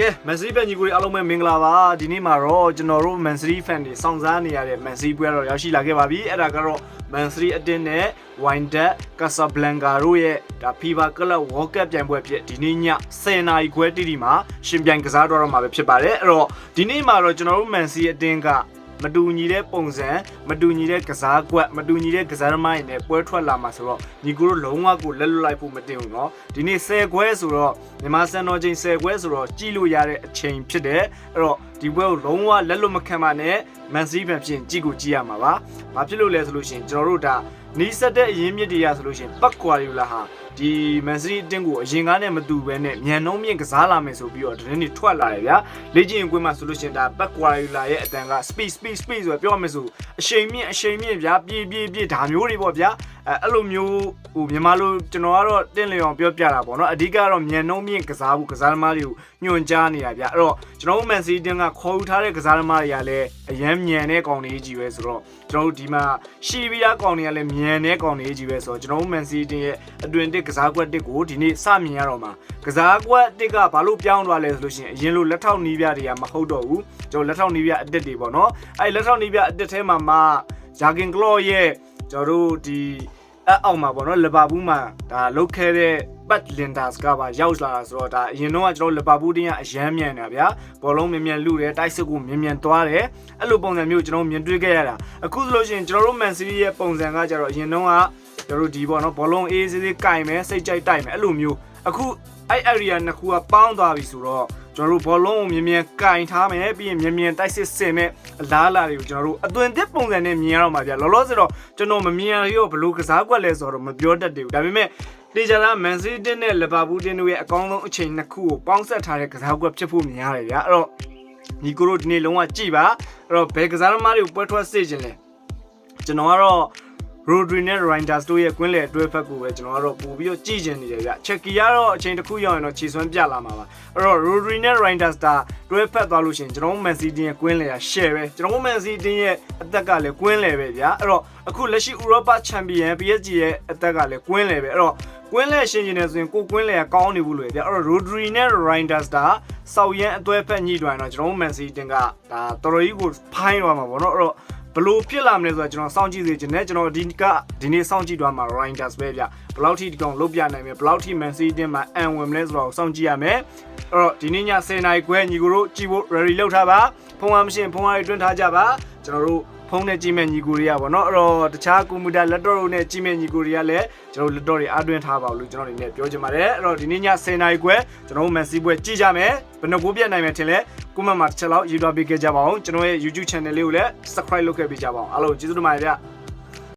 ကဲမန်စီးဖန်ညီကိုတွေအားလုံးပဲမင်္ဂလာပါဒီနေ့မှာတော့ကျွန်တော်တို့မန်စီးဖန်တွေစောင့်စားနေရတဲ့မန်စီးပွဲတော့ရောက်ရှိလာခဲ့ပါပြီအဲ့ဒါကတော့မန်စီးအတင်းနဲ့ Winded Casablanca တို့ရဲ့ဒါ FIFA Club World Cup ပြိုင်ပွဲဖြစ်ဒီနေ့ည10:00နာရီခွဲတိတိမှာရှင်ပြိုင်ကစားတော့တော့မှာပဲဖြစ်ပါတယ်အဲ့တော့ဒီနေ့မှာတော့ကျွန်တော်တို့မန်စီးအတင်းက မတူညီတဲ့ပုံစံမတူညီတဲ့ကစားကွက်မတူညီတဲ့ကစားသမားတွေနဲ့ပွဲထွက်လာမှာဆိုတော့ညီကိုတို့လုံးဝကိုလက်လွတ်လိုက်ဖို့မတင်ဘူးเนาะဒီနေ့10ခွဲဆိုတော့မြန်မာစံတော်ချိန်10ခွဲဆိုတော့ကြည့်လို့ရတဲ့အချိန်ဖြစ်တယ်အဲ့တော့ ဒီပွဲကိုလုံးဝလက်လွတ်မခံပါနဲ့မန်စီးဖန်ဖြစ်ကြည့်ကိုကြည့်ရမှာပါဘာဖြစ်လို့လဲဆိုလို့ရှိရင်ကျွန်တော်တို့ဒါနီးစက်တဲ့အရင်းမြစ်တွေရဆိုလို့ရှိရင်ပတ်ကွာယူလာဟာဒီမန်စီးအတင်းကိုအရင်ကားနဲ့မတူဘဲနဲ့မြန်နှုံးမြင့်ကစားလာမယ်ဆိုပြီးတော့သတင်းတွေထွက်လာတယ်ဗျာလေ့ကျင့်ကွင်းမှာဆိုလို့ရှိရင်ဒါပတ်ကွာယူလာရဲ့အတန်က speed speed speed ဆိုတော့ပြောရမယ်ဆို အရှိန်မြင့်အရှိန်မြင့်ဗျာပြေးပြေးပြေးဒါမျိုးတွေပေါ့ဗျာအဲအဲ့လိုမျိုးဟိုမြန်မာလိုကျွန်တော်ကတော့တင်းလျောင်ပြောပြတာပေါ့နော်အဓိကတော့မြန်နှုံးမြင့်ကစားဖို့ကစားသမားတွေကိုညွှန်ကြားနေတာဗျာအဲ့တော့ကျွန်တော်တို့မန်စီးတင်းကခေါ်ယူထားတဲ့ကစားသမားတွေကလည်းအရန်မြန်တဲ့ကောင်တွေကြီးပဲဆိုတော့ကျွန်တော်တို့ဒီမှာရှီဗီယာကောင်တွေကလည်းမြန်တဲ့ကောင်တွေကြီးပဲဆိုတော့ကျွန်တော်တို့မန်စီးတင်းရဲ့အတွင်တစ်ကစားကွက်တစ်ကိုဒီနေ့စမြင်ရတော့မှာကစားကွက်တစ်ကဘာလို့ပြောင်းသွားလဲဆိုလို့ရှိရင်အရင်လိုလက်ထောက်နီးပြတွေကမဟုတ်တော့ဘူးကျွန်တော်လက်ထောက်နီးပြအစ်စ်တွေပေါ့နော်အဲ့လက်ထောက်နီးပြအစ်စ်ထဲမှာမှဂျာဂင်ကလော့ရဲ့ကျွန်တော်တို့ဒီအအောက်မှာပေါ့နော်လီဗာပူးမှာဒါလုတ်ခဲ့တဲ့ပတ်လင်ဒါစ်ကပါရောက်လာတာဆိုတော့ဒါအရင်တော့ကျွန်တော်လီဗာပူးတင်းကအရမ်းမြန်နေတာဗျာဘောလုံးမြန်မြန်လူတယ်တိုက်စစ်ကိုမြန်မြန်သွားတယ်အဲ့လိုပုံစံမျိုးကျွန်တော်မြင်တွေ့ခဲ့ရတာအခုဆိုလို့ရှိရင်ကျွန်တော်တို့မန်စီးရဲ့ပုံစံကကြတော့အရင်တော့ကကျွန်တော်တို့ဒီပေါ့နော်ဘောလုံးအေးအေးဆေးဆေးကင်မယ်စိတ်ကြိုက်တိုက်မယ်အဲ့လိုမျိုးအခုအဲ့ area နှစ်ခုကပေါင်းသွားပြီဆိုတော့ ကျွန်တော်တို့ဘောလုံးကိုမြင်မြန်ကင်ထားမယ်ပြီးရင်မြင်မြန်တိုက်စစ်ဆင်မဲ့အလားအလာတွေကိုကျွန်တော်တို့အသွင်သစ်ပုံစံနဲ့မြင်ရတော့မှာဗျာလောလောဆယ်တော့ကျွန်တော်မမြင်ရရောဘလို့ကစားကွက်လဲဆိုတော့မပြောတတ်သေးဘူးဒါပေမဲ့တေချာတာမန်စီးတင်းနဲ့လီဗာပူးတင်းတို့ရဲ့အကောင်းဆုံးအချိန်နှစ်ခုကိုပေါင်းဆက်ထားတဲ့ကစားကွက်ဖြစ်ဖို့မြင်ရတယ်ဗျာအဲ့တော့ညီကိုတို့ဒီနေ့လုံးဝကြည်ပါအဲ့တော့ဘယ်ကစားသမားတွေကိုပွဲထွက်စေခြင်းလဲကျွန်တော်ကတော့ Rodri နဲ့ Reinders တို့ရဲ့ကွင်းလယ်အတွဲဖက်ကိုပဲကျွန်တော်ကတော့ပို့ပြီးတော့ကြည့်ကျင်နေတယ်ဗျ။ Chucky ကတော့အချိန်တစ်ခုရောက်ရင်တော့ခြေစွမ်းပြလာမှာပါ။အဲ့တော့ Rodri နဲ့ Reinders တာတွဲဖက်သွားလို့ရှိရင်ကျွန်တော်တို့ Man City ရဲ့ကွင်းလယ်က share ပဲကျွန်တော်တို့ Man City ရဲ့အသက်ကလည်းကွင်းလယ်ပဲဗျာ။အဲ့တော့အခုလက်ရှိ Europa Champion PSG ရဲ့အသက်ကလည်းကွင်းလယ်ပဲ။အဲ့တော့ကွင်းလဲရှင်းရှင်းနေဆိုရင်ကိုကွင်းလဲကောင်းနေဘူးလို့ဗျအဲ့တော့ Rodri နဲ့ Reinders တာစောက်ရန်အသွဲဖက်ညှိတွင်တော့ကျွန်တော်တို့ Man City တင်ကဒါတော်တော်ကြီးကိုဖိုင်းသွားမှာပေါ့နော်အဲ့တော့ ဘလို့ဖြစ်လာမလဲဆိုတော့ကျွန်တော်စောင့်ကြည့်စေချင်တယ်ကျွန်တော်ဒီကဒီနေ့စောင့်ကြည့်သွားမှာ Reinders ပဲဗျဘယ်လောက်ထိဒီကောင်လုတ်ပြနိုင်မယ်ဘယ်လောက်ထိ Man City တင်မှာအန်ဝင်မလဲဆိုတော့စောင့်ကြည့်ရမယ်အဲ့တော့ဒီနေ့ည10:00နာရီခွဲညီကိုတို့ကြည့်ဖို့ ready လုပ်ထားပါဖုန်းအားမရှင်ဖုန်းအားတွေတွန်းထားကြပါကျွန်တော်တို့ ဖုန်းနဲ့ကြည့်မဲ့ညီကိုတွေကပေါ့နော်အဲ့တော့တခြားကွန်ပျူတာလက်တော့တို့နဲ့ကြည့်မဲ့ညီကိုတွေကလည်းကျွန်တော်လက်တော့တွေအားတွင်းထားပါလို့ကျွန်တော်အနေနဲ့ပြောချင်ပါတယ်အဲ့တော့ဒီနေ့ည10:00နာရီခွဲကျွန်တော်တို့မန်စီပွဲကြည့်ကြမယ်ဘယ်နှကိုပြတ်နိုင်မယ်ထင်လဲကွန်မန့်မှာတစ်ချက်လောက်ရေးသွားပေးခဲ့ကြပါအောင်ကျွန်တော်ရဲ့ YouTube channel လေးကိုလည်း subscribe လုပ်ခဲ့ပေးကြပါအောင်အားလုံးကျေးဇူးတင်ပါတယ်ဗျ